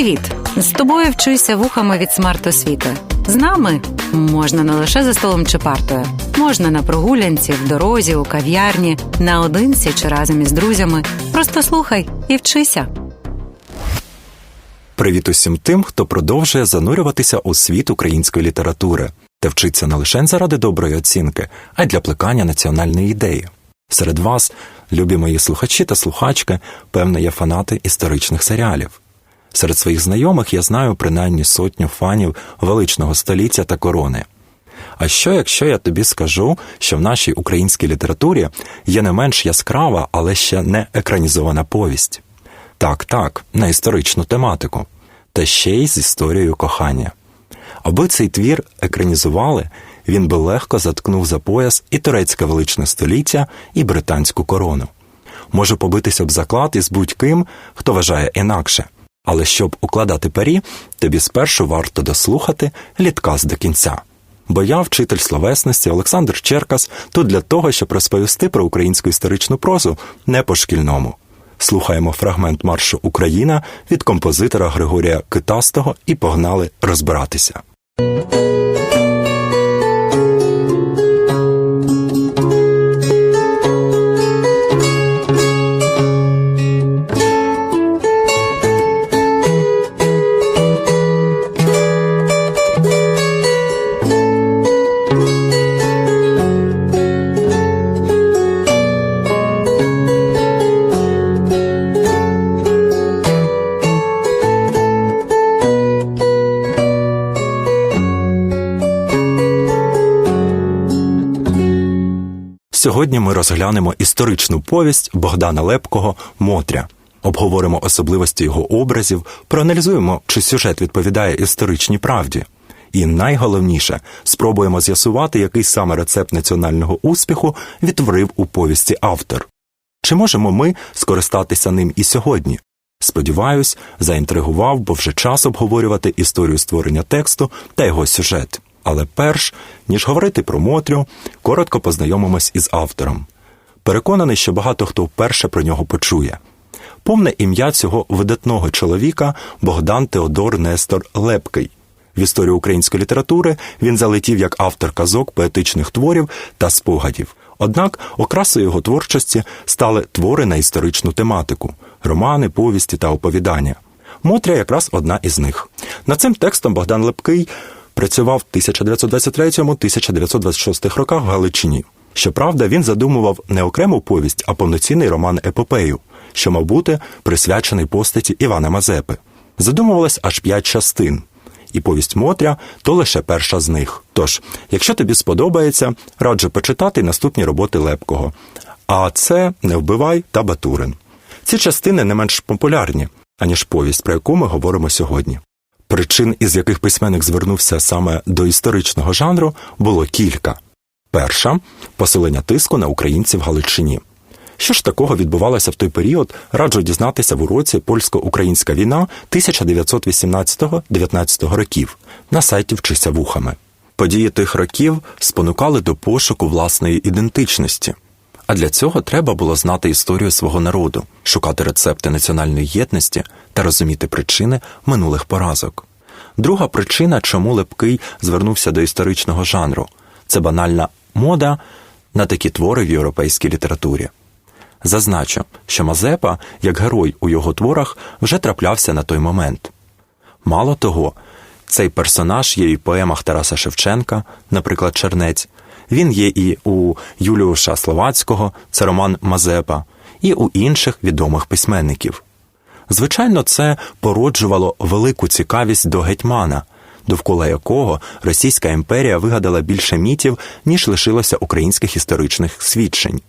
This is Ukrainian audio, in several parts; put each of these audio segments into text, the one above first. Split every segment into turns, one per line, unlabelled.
Привіт! З тобою вчуся вухами від смарт-освіти. З нами можна не лише за столом чи партою, можна на прогулянці, в дорозі, у кав'ярні, наодинці чи разом із друзями. Просто слухай і вчися.
Привіт усім тим, хто продовжує занурюватися у світ української літератури та вчиться не лише заради доброї оцінки, а й для плекання національної ідеї. Серед вас, любі мої слухачі та слухачки, певно, є фанати історичних серіалів. Серед своїх знайомих я знаю принаймні сотню фанів величного століття та корони. А що, якщо я тобі скажу, що в нашій українській літературі є не менш яскрава, але ще не екранізована повість? Так, так, на історичну тематику, та ще й з історією кохання. Аби цей твір екранізували, він би легко заткнув за пояс і турецьке величне століття, і британську корону. Може побитися б заклад із будь-ким, хто вважає інакше. Але щоб укладати парі, тобі спершу варто дослухати літказ до кінця. Бо я, вчитель словесності Олександр Черкас, тут для того, щоб розповісти про українську історичну прозу не по шкільному. Слухаємо фрагмент маршу Україна від композитора Григорія Китастого і погнали розбиратися. Сьогодні ми розглянемо історичну повість Богдана Лепкого Мотря. Обговоримо особливості його образів, проаналізуємо, чи сюжет відповідає історичній правді. І найголовніше спробуємо з'ясувати, який саме рецепт національного успіху відтворив у повісті автор. Чи можемо ми скористатися ним і сьогодні? Сподіваюсь, заінтригував, бо вже час обговорювати історію створення тексту та його сюжет. Але перш ніж говорити про Мотрю, коротко познайомимось із автором. Переконаний, що багато хто вперше про нього почує. Повне ім'я цього видатного чоловіка Богдан Теодор Нестор Лепкий. В історію української літератури він залетів як автор казок, поетичних творів та спогадів. Однак окрасою його творчості стали твори на історичну тематику романи, повісті та оповідання. Мотря якраз одна із них. Над цим текстом Богдан Лепкий працював в 1923-1926 роках в Галичині. Щоправда, він задумував не окрему повість, а повноцінний роман епопею, що мав бути присвячений постаті Івана Мазепи. Задумувалось аж п'ять частин, і повість Мотря то лише перша з них. Тож, якщо тобі сподобається, раджу почитати наступні роботи Лепкого. А це не вбивай та Батурин. Ці частини не менш популярні, аніж повість, про яку ми говоримо сьогодні. Причин, із яких письменник звернувся саме до історичного жанру, було кілька. Перша посилення тиску на українців Галичині. Що ж такого відбувалося в той період, раджу дізнатися в уроці Польсько-Українська війна 1918-19 років на сайті Вчися вухами. Події тих років спонукали до пошуку власної ідентичності. А для цього треба було знати історію свого народу, шукати рецепти національної єдності та розуміти причини минулих поразок. Друга причина, чому Лепкий звернувся до історичного жанру, це банальна мода на такі твори в європейській літературі. Зазначу, що Мазепа, як герой у його творах, вже траплявся на той момент. Мало того, цей персонаж є і в поемах Тараса Шевченка, наприклад, Чернець. Він є і у Юліуша Словацького, це роман Мазепа, і у інших відомих письменників. Звичайно, це породжувало велику цікавість до гетьмана, довкола якого Російська імперія вигадала більше мітів, ніж лишилося українських історичних свідчень.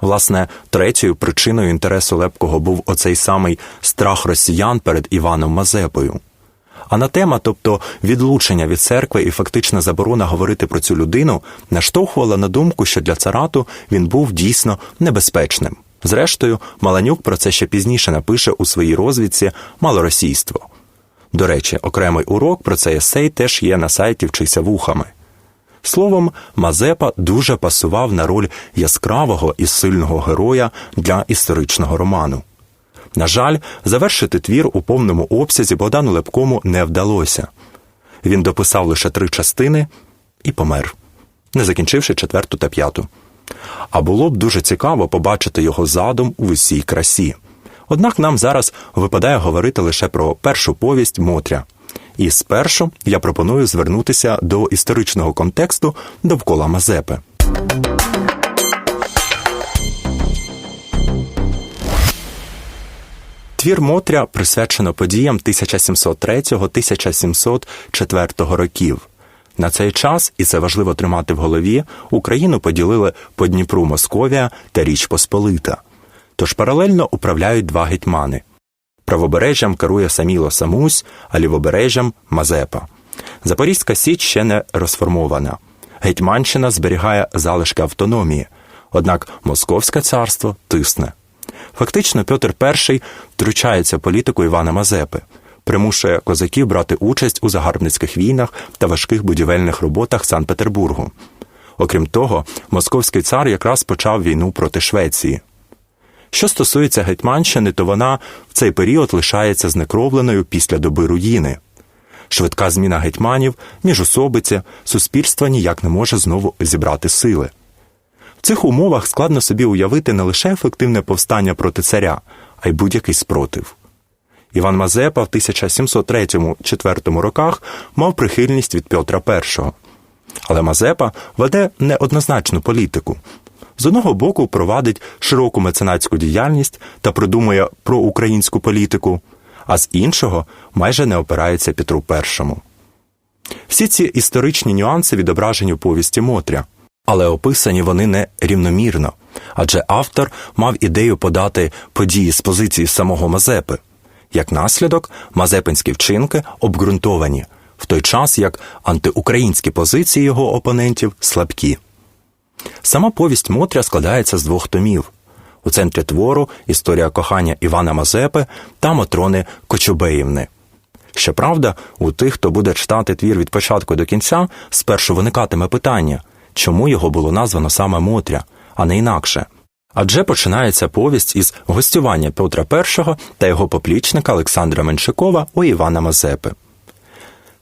Власне, третьою причиною інтересу Лепкого був оцей самий страх росіян перед Іваном Мазепою. Анатема, тобто відлучення від церкви і фактична заборона говорити про цю людину, наштовхувала на думку, що для царату він був дійсно небезпечним. Зрештою, Маланюк про це ще пізніше напише у своїй розвідці малоросійство. До речі, окремий урок про цей есей теж є на сайті Вчися вухами. Словом, Мазепа дуже пасував на роль яскравого і сильного героя для історичного роману. На жаль, завершити твір у повному обсязі Богдану Лепкому не вдалося. Він дописав лише три частини і помер, не закінчивши четверту та п'яту. А було б дуже цікаво побачити його задум у усій красі. Однак нам зараз випадає говорити лише про першу повість Мотря. І спершу я пропоную звернутися до історичного контексту довкола Мазепи. Твір Мотря присвячено подіям 1703-1704 років. На цей час, і це важливо тримати в голові, Україну поділили по Дніпру Московія та Річ Посполита. Тож паралельно управляють два гетьмани. Правобережжям керує Саміло Самусь, а лівобережжям Мазепа. Запорізька Січ ще не розформована. Гетьманщина зберігає залишки автономії, однак Московське царство тисне. Фактично, Петр І втручається в політику Івана Мазепи, примушує козаків брати участь у загарбницьких війнах та важких будівельних роботах Санкт-Петербургу. Окрім того, московський цар якраз почав війну проти Швеції. Що стосується Гетьманщини, то вона в цей період лишається знекровленою після доби руїни. Швидка зміна гетьманів, міжособиці, суспільство ніяк не може знову зібрати сили. В цих умовах складно собі уявити не лише ефективне повстання проти царя, а й будь-який спротив. Іван Мазепа в 1703-4 роках мав прихильність від Петра І. Але Мазепа веде неоднозначну політику. З одного боку провадить широку меценатську діяльність та придумує проукраїнську політику, а з іншого майже не опирається Петру І. Всі ці історичні нюанси відображені в повісті Мотря, але описані вони не рівномірно, адже автор мав ідею подати події з позиції самого Мазепи. Як наслідок, мазепинські вчинки обґрунтовані, в той час як антиукраїнські позиції його опонентів слабкі. Сама повість Мотря складається з двох томів. У центрі твору історія кохання Івана Мазепи та Матрони Кочубеївни. Щоправда, у тих, хто буде читати твір від початку до кінця, спершу виникатиме питання, чому його було названо саме Мотря, а не інакше. Адже починається повість із гостювання Петра І та його поплічника Олександра Меншикова у Івана Мазепи.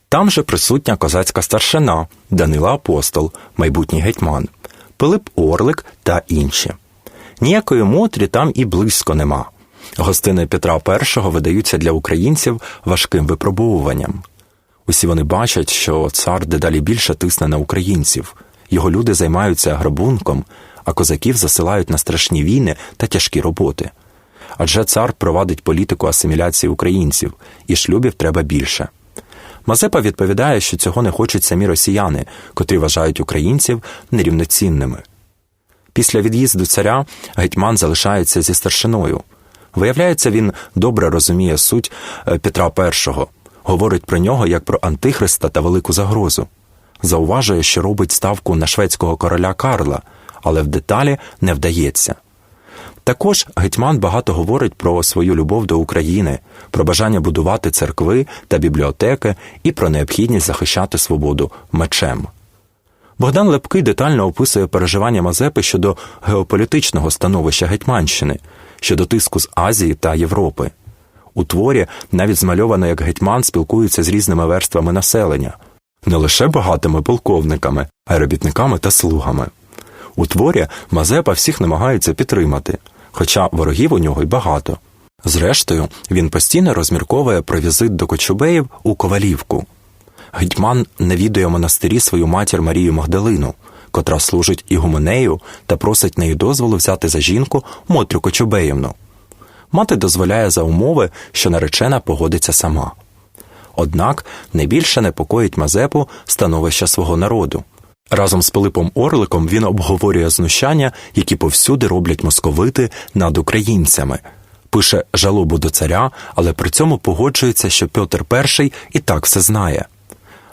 Там же присутня козацька старшина, Данила Апостол, майбутній гетьман, Пилип Орлик та інші. Ніякої Мотрі там і близько нема. Гостини Петра І видаються для українців важким випробовуванням. Усі вони бачать, що цар дедалі більше тисне на українців, його люди займаються грабунком, а козаків засилають на страшні війни та тяжкі роботи. Адже цар провадить політику асиміляції українців, і шлюбів треба більше. Мазепа відповідає, що цього не хочуть самі росіяни, котрі вважають українців нерівноцінними. Після від'їзду царя гетьман залишається зі старшиною. Виявляється, він добре розуміє суть е, Петра І, говорить про нього як про антихриста та велику загрозу. Зауважує, що робить ставку на шведського короля Карла, але в деталі не вдається. Також гетьман багато говорить про свою любов до України, про бажання будувати церкви та бібліотеки і про необхідність захищати свободу мечем. Богдан Лепкий детально описує переживання Мазепи щодо геополітичного становища Гетьманщини, щодо тиску з Азії та Європи. У творі навіть змальовано, як гетьман спілкується з різними верствами населення, не лише багатими полковниками, а й робітниками та слугами. У творі Мазепа всіх намагається підтримати, хоча ворогів у нього й багато. Зрештою, він постійно розмірковує про візит до Кочубеїв у Ковалівку. Гетьман навідує монастирі свою матір Марію Магдалину, котра служить ігуменею та просить неї дозволу взяти за жінку Мотрю Кочубеївну. Мати дозволяє за умови, що наречена погодиться сама. Однак найбільше непокоїть Мазепу становище свого народу. Разом з Пилипом Орликом він обговорює знущання, які повсюди роблять московити над українцями. Пише жалобу до царя, але при цьому погоджується, що Петр І і так все знає.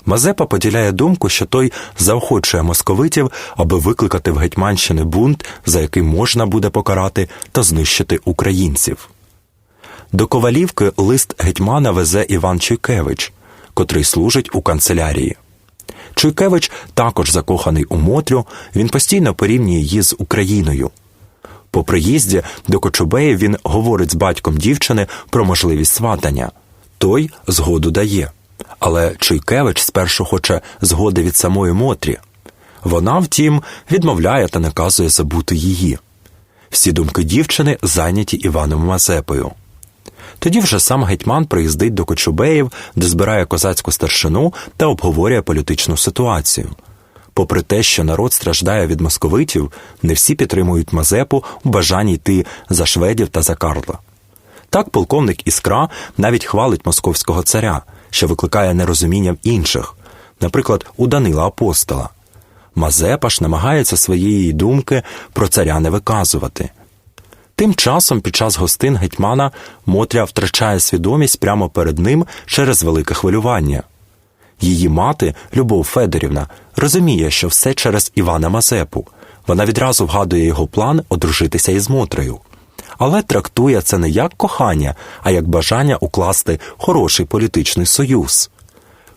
Мазепа поділяє думку, що той заохочує московитів, аби викликати в Гетьманщини бунт, за який можна буде покарати та знищити українців. До Ковалівки лист гетьмана везе Іван Чуйкевич, котрий служить у канцелярії. Чуйкевич також закоханий у Мотрю, він постійно порівнює її з Україною. По приїзді до Кочубеї він говорить з батьком дівчини про можливість сватання. Той згоду дає. Але Чуйкевич спершу хоче згоди від самої Мотрі. Вона, втім, відмовляє та наказує забути її. Всі думки дівчини зайняті Іваном Мазепою. Тоді вже сам гетьман приїздить до Кочубеїв, де збирає козацьку старшину та обговорює політичну ситуацію. Попри те, що народ страждає від московитів, не всі підтримують Мазепу у бажанні йти за шведів та за Карла. Так полковник Іскра навіть хвалить московського царя, що викликає нерозуміння в інших, наприклад, у Данила Апостола. Мазепа ж намагається своєї думки про царя не виказувати. Тим часом під час гостин гетьмана Мотря втрачає свідомість прямо перед ним через велике хвилювання. Її мати, Любов Федорівна, розуміє, що все через Івана Мазепу. Вона відразу вгадує його план одружитися із Мотрею. Але трактує це не як кохання, а як бажання укласти хороший політичний союз.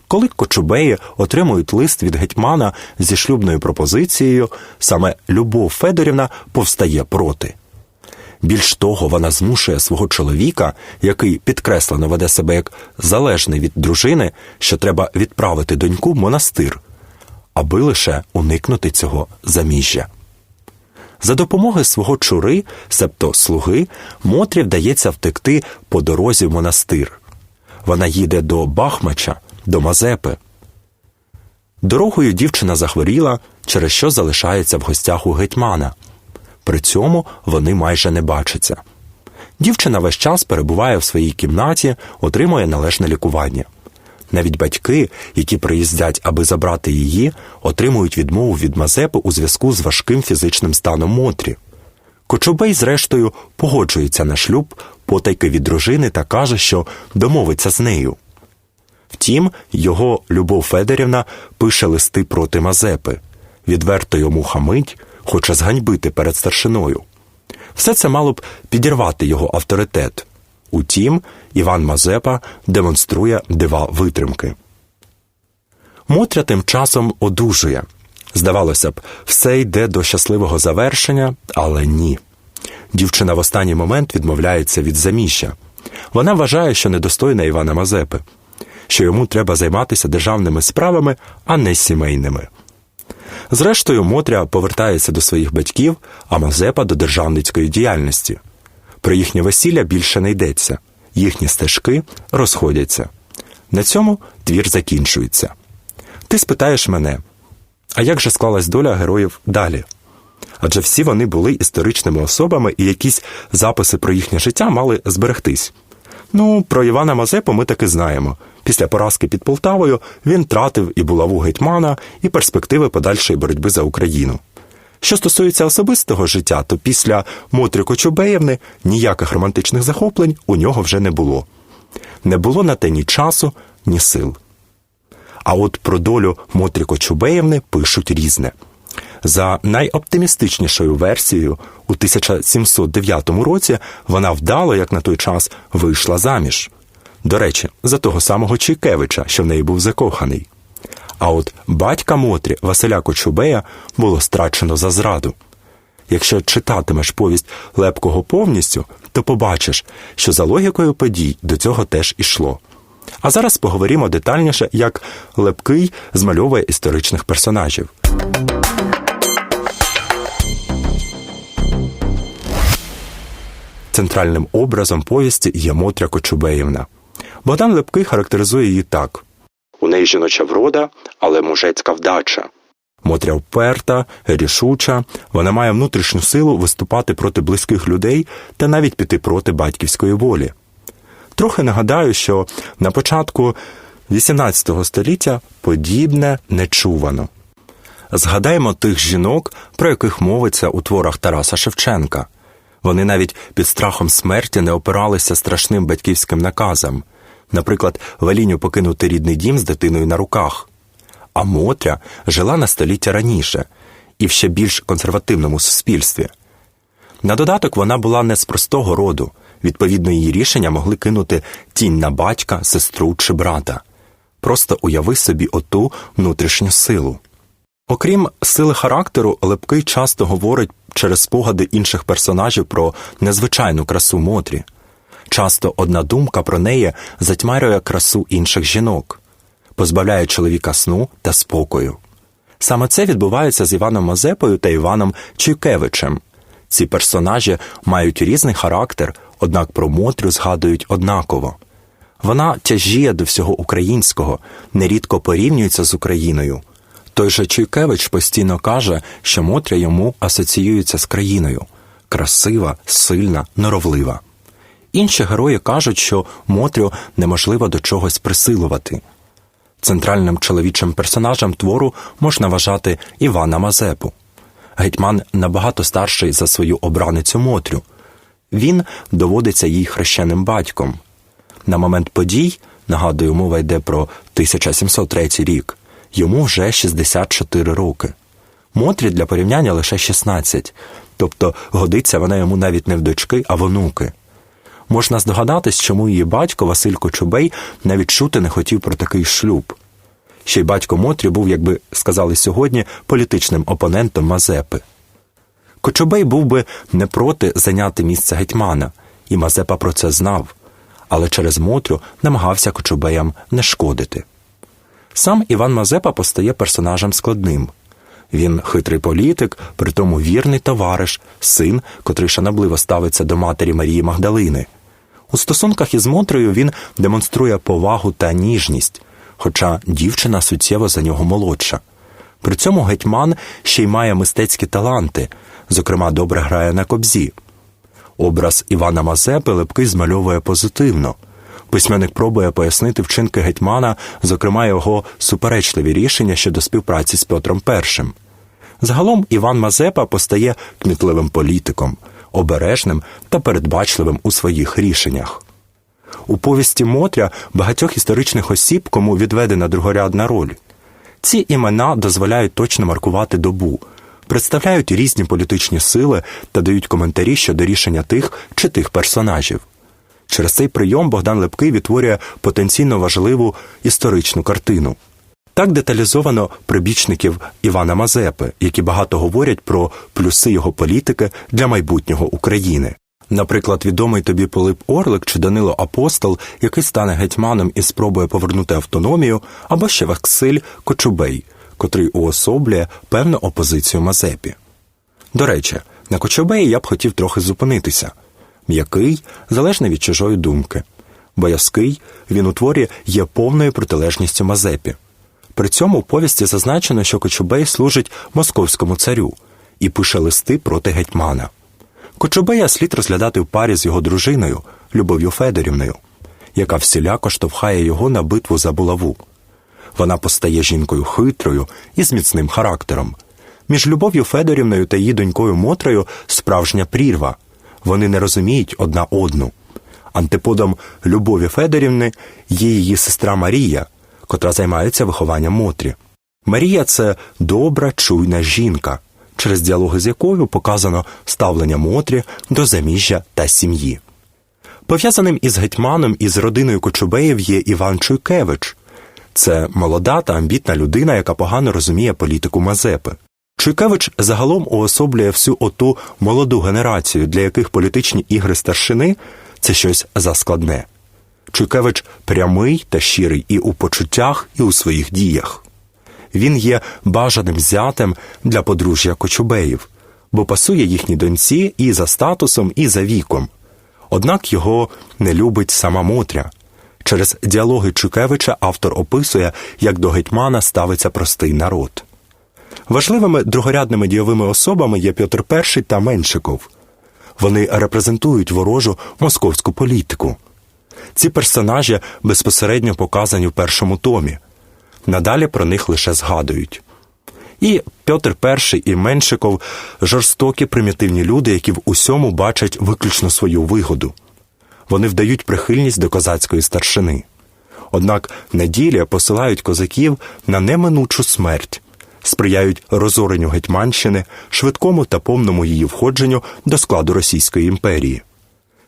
Коли Кочубеї отримують лист від гетьмана зі шлюбною пропозицією, саме Любов Федорівна повстає проти. Більш того, вона змушує свого чоловіка, який підкреслено веде себе як залежний від дружини, що треба відправити доньку в монастир, аби лише уникнути цього заміжжя. За допомогою свого чури, себто слуги, Мотрі вдається втекти по дорозі в монастир. Вона їде до Бахмача, до Мазепи. Дорогою дівчина захворіла, через що залишається в гостях у гетьмана. При цьому вони майже не бачаться. Дівчина весь час перебуває в своїй кімнаті, отримує належне лікування. Навіть батьки, які приїздять, аби забрати її, отримують відмову від Мазепи у зв'язку з важким фізичним станом Мотрі. Кочубей, зрештою, погоджується на шлюб потайки від дружини та каже, що домовиться з нею. Втім, його Любов Федорівна пише листи проти Мазепи, відверто йому хамить, хоче зганьбити перед старшиною. Все це мало б підірвати його авторитет. Утім, Іван Мазепа демонструє дива витримки. Мотря тим часом одужує. Здавалося б, все йде до щасливого завершення, але ні. Дівчина в останній момент відмовляється від заміжжя. Вона вважає, що недостойна Івана Мазепи, що йому треба займатися державними справами, а не сімейними. Зрештою, Мотря повертається до своїх батьків, а Мазепа до державницької діяльності. Про їхнє весілля більше не йдеться, їхні стежки розходяться. На цьому твір закінчується. Ти спитаєш мене, а як же склалась доля героїв далі? Адже всі вони були історичними особами, і якісь записи про їхнє життя мали зберегтись. Ну, про Івана Мазепу ми таки знаємо. Після поразки під Полтавою він тратив і булаву гетьмана, і перспективи подальшої боротьби за Україну. Що стосується особистого життя, то після Мотрі Кочубеївни ніяких романтичних захоплень у нього вже не було. Не було на те ні часу, ні сил. А от про долю Мотрі Кочубеївни пишуть різне. За найоптимістичнішою версією, у 1709 році вона вдало, як на той час, вийшла заміж. До речі, за того самого Чайкевича, що в неї був закоханий. А от батька Мотрі Василя Кочубея було страчено за зраду. Якщо читатимеш повість Лепкого повністю, то побачиш, що за логікою подій до цього теж ішло. А зараз поговоримо детальніше, як Лепкий змальовує історичних персонажів. Центральним образом повісті є Мотря Кочубеївна. Богдан Лепкий характеризує її так: у неї жіноча врода, але мужецька вдача. Мотря вперта, рішуча, вона має внутрішню силу виступати проти близьких людей та навіть піти проти батьківської волі. Трохи нагадаю, що на початку XVIII століття подібне не чувано. Згадаймо тих жінок, про яких мовиться у творах Тараса Шевченка. Вони навіть під страхом смерті не опиралися страшним батьківським наказам, наприклад, велінню покинути рідний дім з дитиною на руках. А Мотря жила на століття раніше і в ще більш консервативному суспільстві. На додаток вона була не з простого роду, відповідно, її рішення могли кинути тінь на батька, сестру чи брата. Просто уяви собі оту внутрішню силу. Окрім сили характеру, Лепкий часто говорить через спогади інших персонажів про незвичайну красу Мотрі. Часто одна думка про неї затьмарює красу інших жінок, позбавляє чоловіка сну та спокою. Саме це відбувається з Іваном Мазепою та Іваном Чуйкевичем. Ці персонажі мають різний характер, однак про Мотрю згадують однаково. Вона тяжіє до всього українського, нерідко порівнюється з Україною. Той же Чуйкевич постійно каже, що Мотря йому асоціюється з країною красива, сильна, норовлива. Інші герої кажуть, що Мотрю неможливо до чогось присилувати. Центральним чоловічим персонажем твору можна вважати Івана Мазепу. Гетьман набагато старший за свою обраницю Мотрю. Він доводиться їй хрещеним батьком. На момент подій, нагадую, мова йде про 1703 рік, йому вже 64 роки. Мотрі для порівняння лише 16, тобто годиться вона йому навіть не в дочки, а в онуки. Можна здогадатись, чому її батько Василь Кочубей навіть чути не хотів про такий шлюб. Ще й батько Мотрі був, як би сказали сьогодні, політичним опонентом Мазепи. Кочубей був би не проти зайняти місце гетьмана, і Мазепа про це знав, але через Мотрю намагався Кочубеям не шкодити. Сам Іван Мазепа постає персонажем складним. Він хитрий політик, притому вірний товариш, син, котрий шанобливо ставиться до матері Марії Магдалини. У стосунках із Мотрею він демонструє повагу та ніжність, хоча дівчина суттєво за нього молодша. При цьому гетьман ще й має мистецькі таланти, зокрема, добре грає на кобзі. Образ Івана Мазепи Лепкий змальовує позитивно. Письменник пробує пояснити вчинки гетьмана, зокрема його суперечливі рішення щодо співпраці з Петром І. Загалом Іван Мазепа постає кмітливим політиком, обережним та передбачливим у своїх рішеннях. У повісті Мотря багатьох історичних осіб, кому відведена другорядна роль. Ці імена дозволяють точно маркувати добу, представляють різні політичні сили та дають коментарі щодо рішення тих чи тих персонажів. Через цей прийом Богдан Лепкий відтворює потенційно важливу історичну картину. Так деталізовано прибічників Івана Мазепи, які багато говорять про плюси його політики для майбутнього України. Наприклад, відомий тобі Пилип Орлик чи Данило Апостол, який стане гетьманом і спробує повернути автономію, або ще Василь Кочубей, котрий уособлює певну опозицію Мазепі. До речі, на Кочубеї я б хотів трохи зупинитися м'який, залежний від чужої думки. Боязкий він у творі є повною протилежністю Мазепі. При цьому у повісті зазначено, що Кочубей служить московському царю і пише листи проти гетьмана. Кочубея слід розглядати в парі з його дружиною Любов'ю Федорівною, яка всіляко штовхає його на битву за булаву. Вона постає жінкою хитрою і з міцним характером. Між Любов'ю Федорівною та її донькою Мотрею справжня прірва. Вони не розуміють одна одну. Антиподом Любові Федорівни є її сестра Марія, котра займається вихованням Мотрі. Марія це добра, чуйна жінка, через діалоги з якою показано ставлення Мотрі до заміжжя та сім'ї. Пов'язаним із гетьманом і з родиною Кочубеїв є Іван Чуйкевич. Це молода та амбітна людина, яка погано розуміє політику Мазепи. Чуйкевич загалом уособлює всю оту молоду генерацію, для яких політичні ігри старшини це щось заскладне. Чуйкевич прямий та щирий і у почуттях, і у своїх діях. Він є бажаним зятем для подружжя Кочубеїв, бо пасує їхній доньці і за статусом, і за віком. Однак його не любить сама Мотря. Через діалоги Чукевича автор описує, як до гетьмана ставиться простий народ. Важливими другорядними дійовими особами є Петр І та Меншиков. Вони репрезентують ворожу московську політику. Ці персонажі безпосередньо показані в першому томі. Надалі про них лише згадують. І Петр І і Меншиков жорстокі примітивні люди, які в усьому бачать виключно свою вигоду. Вони вдають прихильність до козацької старшини. Однак неділя посилають козаків на неминучу смерть, сприяють розоренню Гетьманщини, швидкому та повному її входженню до складу Російської імперії.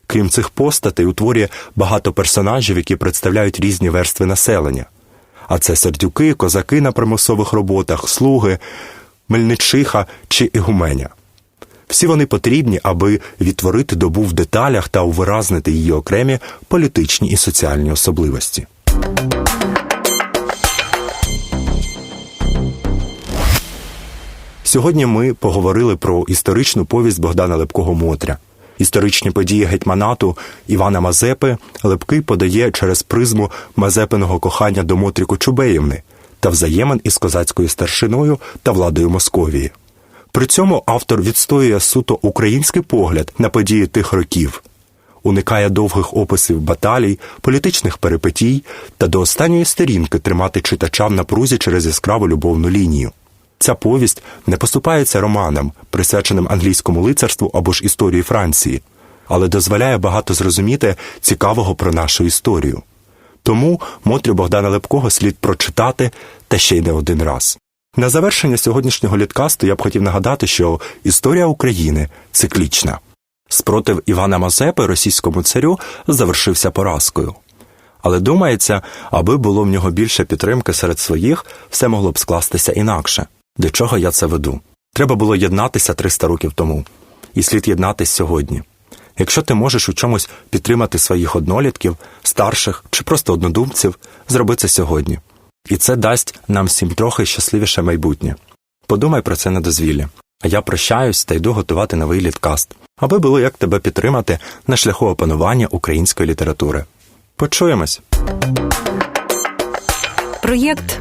Крім цих постатей, у творі багато персонажів, які представляють різні верстви населення. А це сердюки, козаки на примусових роботах, слуги, мельничиха чи ігуменя. Всі вони потрібні, аби відтворити добу в деталях та увиразнити її окремі політичні і соціальні особливості. Сьогодні ми поговорили про історичну повість Богдана Лепкого Мотря. Історичні події гетьманату Івана Мазепи Лепкий подає через призму Мазепиного кохання до Мотрі Кочубеївни та взаємин із козацькою старшиною та владою Московії. При цьому автор відстоює суто український погляд на події тих років, уникає довгих описів баталій, політичних перипетій та до останньої сторінки тримати читача в напрузі через яскраву любовну лінію. Ця повість не поступається романам, присвяченим англійському лицарству або ж історії Франції, але дозволяє багато зрозуміти цікавого про нашу історію. Тому Мотрю Богдана Лепкого слід прочитати та ще й не один раз. На завершення сьогоднішнього літкасту я б хотів нагадати, що історія України циклічна. Спротив Івана Мазепи російському царю завершився поразкою. Але думається, аби було в нього більше підтримки серед своїх, все могло б скластися інакше. До чого я це веду? Треба було єднатися 300 років тому, і слід єднатись сьогодні. Якщо ти можеш у чомусь підтримати своїх однолітків, старших чи просто однодумців, зроби це сьогодні. І це дасть нам всім трохи щасливіше майбутнє. Подумай про це на дозвіллі. А я прощаюсь та йду готувати новий літкаст, аби було як тебе підтримати на шляху опанування української літератури. Почуємось!
Проєкт